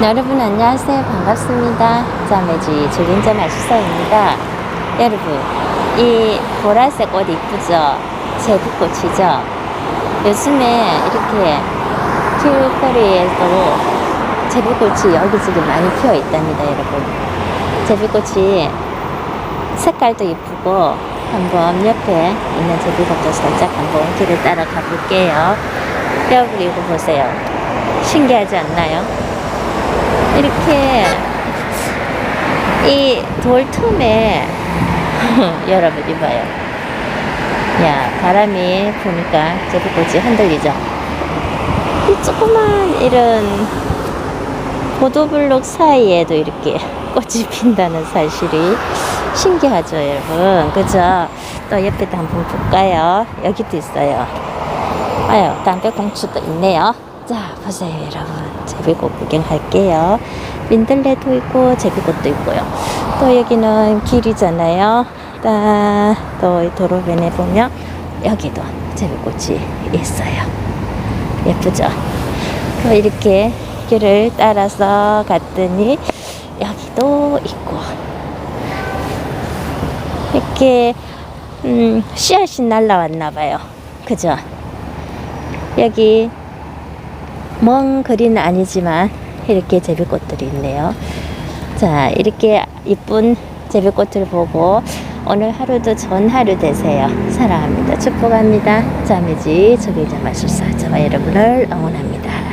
여러분 안녕하세요. 반갑습니다. 자매지 줄린자 마시사입니다. 여러분 이 보라색 옷 이쁘죠? 제비꽃이죠? 요즘에 이렇게 길거리에도 제비꽃이 여기저기 많이 피어 있답니다 여러분. 제비꽃이 색깔도 이쁘고 한번 옆에 있는 제비꽃도 살짝 한번 길을 따라 가볼게요. 여러분 이거 보세요. 신기하지 않나요? 이렇게 이 돌 틈에 여러분 이봐요. 야 바람이 부니까 제비꽃이 흔들리죠. 이 조그만 이런 보도블록 사이에도 이렇게 꽃이 핀다는 사실이 신기하죠, 여러분. 그죠? 또 옆에도 한번 볼까요? 여기도 있어요. 아유, 담배꽁초도 있네요. 자, 보세요, 여러분. 제비꽃 구경할게요. 민들레도 있고, 제비꽃도 있고요. 또 여기는 길이잖아요. 딱, 또이 도로변에 보면, 여기도 제비꽃이 있어요. 예쁘죠? 또 이렇게 길을 따라서 갔더니, 여기도 있고, 이렇게, 음, 씨앗이 날라왔나 봐요. 그죠? 여기 먼 거리는 아니지만 이렇게 제비꽃들이 있네요. 자, 이렇게 이쁜 제비꽃을 보고 오늘 하루도 좋은 하루 되세요. 사랑합니다. 축복합니다. 자매지 저기 이제 마술사 저와 여러분을 응원합니다.